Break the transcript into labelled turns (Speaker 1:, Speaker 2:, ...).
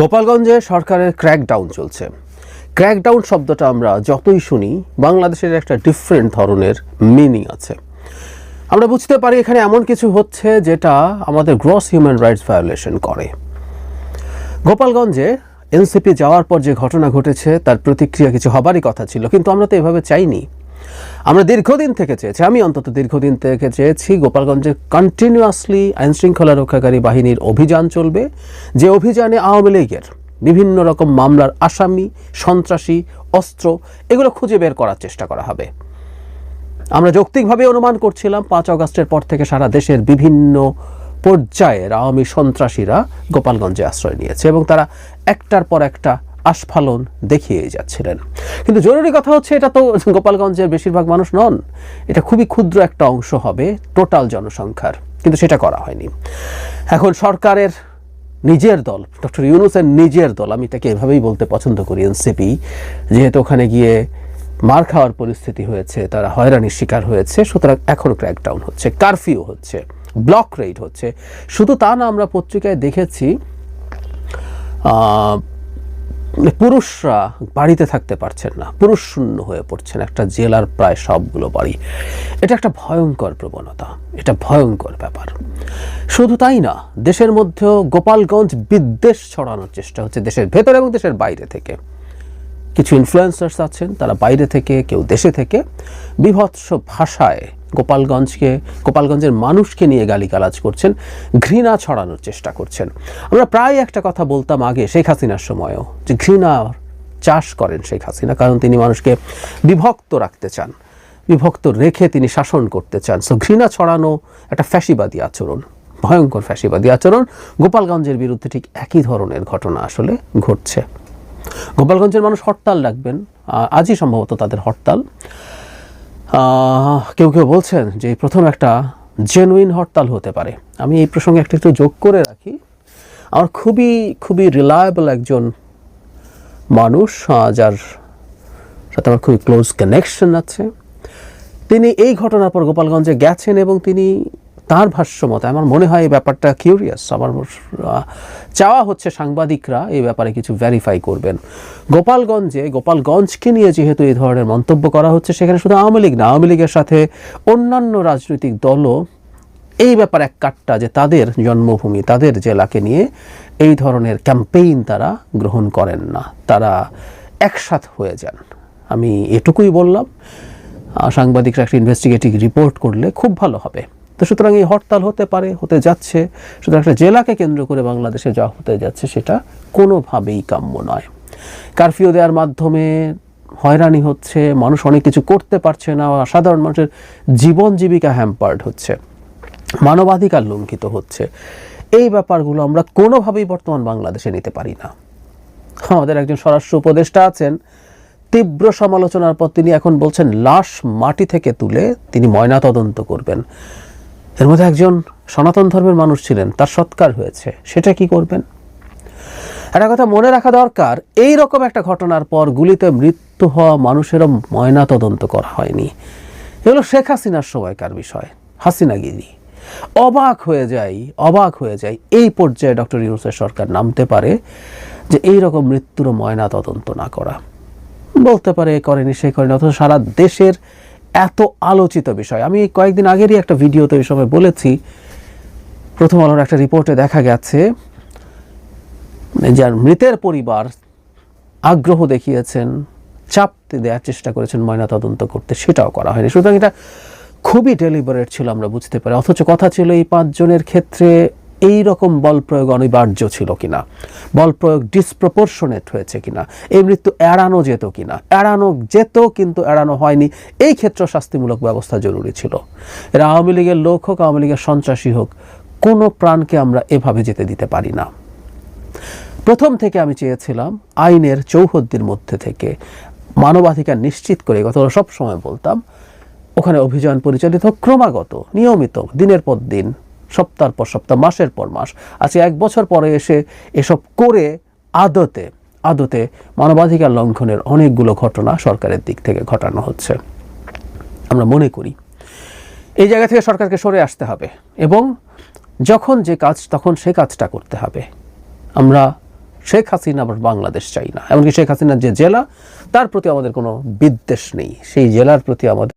Speaker 1: গোপালগঞ্জে সরকারের ক্র্যাকডাউন চলছে। ক্র্যাকডাউন শব্দটা আমরা যতই শুনি, বাংলাদেশের একটা ডিফারেন্ট ধরনের মিনিং আছে। আমরা বুঝতে পারি এখানে এমন কিছু হচ্ছে যেটা আমাদের গ্রস হিউম্যান রাইটস ভায়োলেশন করে। গোপালগঞ্জে এনসিপি যাওয়ার পর যে ঘটনা ঘটেছে, তার প্রতিক্রিয়া কিছু হবারই কথা ছিল, কিন্তু আমরা তো এভাবে চাইনি। আমরা দীর্ঘদিন থেকে চেয়েছি, আমি অন্তত দীর্ঘদিন থেকে চেয়েছি গোপালগঞ্জে কন্টিনিউয়াসলি আইন শৃঙ্খলা রক্ষাকারী বাহিনীর অভিযান চলবে। যে অভিযানে আওয়ামী লীগের বিভিন্ন রকম মামলার আসামি, সন্ত্রাসী, অস্ত্র, এগুলো খুঁজে বের করার চেষ্টা করা হবে। আমরা যৌক্তিকভাবে অনুমান করছিলাম, পাঁচ আগস্টের পর থেকে সারা দেশের বিভিন্ন পর্যায়ের আওয়ামী সন্ত্রাসীরা গোপালগঞ্জে আশ্রয় নিয়েছে এবং তারা একটার পর একটা আস্ফালন দেখিয়ে যাচ্ছিলেন। কিন্তু জরুরি কথা হচ্ছে, এটা তো গোপালগঞ্জের বেশিরভাগ মানুষ নন। এটা খুবই ক্ষুদ্র একটা অংশ হবে টোটাল জনসংখ্যার। কিন্তু সেটা করা হয়নি। এখন সরকারের নিজের দল, ডক্টর ইউনুসের নিজের দল, আমি এটাকে এভাবেই বলতে পছন্দ করি এনসিপি, যেহেতু ওখানে গিয়ে মার খাওয়ার পরিস্থিতি হয়েছে, তারা হয়রানির শিকার হয়েছে, সুতরাং এখনও ক্র্যাকডাউন হচ্ছে কারফিউ হচ্ছে ব্লক রেট হচ্ছে। শুধু তা না, আমরা পত্রিকায় দেখেছি পুরুষরা বাড়িতে থাকতে পারছেন না পুরুষ শূন্য হয়ে পড়ছেন। একটা জেলার প্রায় সবগুলো বাড়ি। এটা একটা ভয়ঙ্কর প্রবণতা, এটা ভয়ঙ্কর ব্যাপার। শুধু তাই না, দেশের মধ্যেও গোপালগঞ্জ বিদ্বেষ ছড়ানোর চেষ্টা হচ্ছে দেশের ভেতরে এবং দেশের বাইরে থেকে। কিছু ইনফ্লুয়েন্সার্স আছেন, তারা বাইরে থেকে, কেউ দেশে থেকে বিভৎস ভাষায় গোপালগঞ্জকে গোপালগঞ্জের মানুষকে নিয়ে গালিগালাজ করছেন ঘৃণা ছড়ানোর চেষ্টা করছেন। আমরা প্রায় একটা কথা বলতাম আগে শেখ হাসিনার সময়ও যে ঘৃণা চাষ করেন শেখ হাসিনা কারণ তিনি মানুষকে বিভক্ত রাখতে চান বিভক্ত রেখে তিনি শাসন করতে চান। সো ঘৃণা ছড়ানো একটা ফ্যাসিবাদী আচরণ ভয়ঙ্কর ফ্যাসিবাদী আচরণ। গোপালগঞ্জের বিরুদ্ধে ঠিক একই ধরনের ঘটনা আসলে ঘটছে। গোপালগঞ্জের মানুষ হরতাল আহ, আজই সম্ভবত তাদের হরতাল। কেউ কেউ বলছেন যে প্রথম একটা জেনুইন হরতাল হতে পারে। আমি এই প্রসঙ্গে একটা একটু যোগ করে রাখি। আমার খুবই খুবই রিলায়েবল একজন মানুষ যার সাথে আমার খুবই ক্লোজ কানেকশন আছে। তিনি এই ঘটনার পর গোপালগঞ্জে গেছেন এবং তিনি তার ভাষ্য মতে আমার মনে হয় এই ব্যাপারটা কিউরিয়াস আমার চাওয়া হচ্ছে সাংবাদিকরা এই ব্যাপারে কিছু ভেরিফাই করবেন। গোপালগঞ্জে, গোপালগঞ্জকে নিয়ে যেহেতু এই ধরনের মন্তব্য করা হচ্ছে, সেখানে শুধু আওয়ামী লীগ না, আওয়ামী লীগের সাথে অন্যান্য রাজনৈতিক দলও এই ব্যাপার এক কাট্টা যে তাদের জন্মভূমি, তাদের জেলাকে নিয়ে এই ধরনের ক্যাম্পেইন তারা গ্রহণ করেন না। তারা একসাথ হয়ে যান। আমি এটুকুই বললাম। সাংবাদিকরা একটা ইনভেস্টিগেটিভ রিপোর্ট করলে খুব ভালো হবে। তো সুতরাং এই হরতাল হতে পারে, হতে যাচ্ছে। সুতরাং একটা জেলাকে কেন্দ্র করে বাংলাদেশে যা হতে যাচ্ছে সেটা কোনোভাবেই কাম্য নয়। কারফিউ দেওয়ার মাধ্যমে হয়রানি হচ্ছে, মানুষ অনেক কিছু করতে পারছে না সাধারণ মানুষের জীবন জীবিকা হ্যাম্পার্ড হচ্ছে, মানবাধিকার লঙ্ঘিত হচ্ছে। এই ব্যাপারগুলো আমরা কোনোভাবেই বর্তমান বাংলাদেশে নিতে পারি না। আমাদের একজন স্বরাষ্ট্র উপদেষ্টা আছেন, তীব্র সমালোচনার পর তিনি এখন বলছেন, লাশ মাটি থেকে তুলে তিনি ময়না তদন্ত করবেন। এর মধ্যে একজন সনাতন ধর্মের মানুষ ছিলেন, তার সৎকার হয়েছে। সেটা কি করবেন? একটা কথা মনে রাখা দরকার এই রকম একটা ঘটনার পর গুলিতে মৃত্যু হওয়া মানুষেরও ময়না তদন্ত করা হয়নি। এগুলো শেখ হাসিনার সময়কার বিষয় হাসিনাগিরি অবাক হয়ে যাই, অবাক হয়ে যাই, এই পর্যায়ে ডক্টর ইউনুসের সরকার নামতে পারে যে এই রকম মৃত্যুরও ময়না তদন্ত না করা। বলতে পারে, করেনি সে করেনি, অথচ সারা দেশের এত আলোচিত বিষয়। আমি কয়েকদিন আগেরই একটা ভিডিওতে ওই সময় বলেছি, প্রথম আলোর একটা রিপোর্টে দেখা গেছে, যার মৃতের পরিবার আগ্রহ দেখিয়েছেন চাপ দেওয়ার চেষ্টা করেছেন ময়না তদন্ত করতে। সেটাও করা হয়নি। সুতরাং এটা খুবই ডেলিভারেট ছিল, আমরা বুঝতে পারি। অথচ কথা ছিল এই পাঁচজনের ক্ষেত্রে এই রকম বল প্রয়োগ অনিবার্য ছিল কিনা? বল প্রয়োগ ডিসপ্রপোর্শনেট হয়েছে কিনা? এই মৃত্যু এড়ানো যেত কিনা? এড়ানো যেত, কিন্তু এড়ানো হয়নি। এই ক্ষেত্রে শাস্তিমূলক ব্যবস্থা জরুরি ছিল। এরা আওয়ামী লীগের লোক হোক, আওয়ামী লীগের সন্ত্রাসী হোক, কোনো প্রাণকে আমরা এভাবে যেতে দিতে পারি না। প্রথম থেকে আমি চেয়েছিলাম আইনের চৌহদ্দির মধ্যে থেকে মানবাধিকার নিশ্চিত করে কথা সব সময় বলতাম, ওখানে অভিযান পরিচালিত, ক্রমাগত, নিয়মিত, দিনের পর দিন সপ্তাহ পর সপ্তাহ, মাসের পর মাস। আজকে এক বছর পরে এসে এসব করে আদতে আদতে মানবাধিকার লঙ্ঘনের অনেকগুলো ঘটনা সরকারের দিক থেকে ঘটানো হচ্ছে। আমরা মনে করি, এই জায়গা থেকে সরকারকে সরে আসতে হবে এবং যখন যে কাজ, তখন সে কাজটা করতে হবে। আমরা শেখ হাসিনা আবার বাংলাদেশ চাই না। এমনকি শেখ হাসিনার যে জেলা, তার প্রতি আমাদের কোনো বিদ্বেষ নেই। সেই জেলার প্রতি আমাদের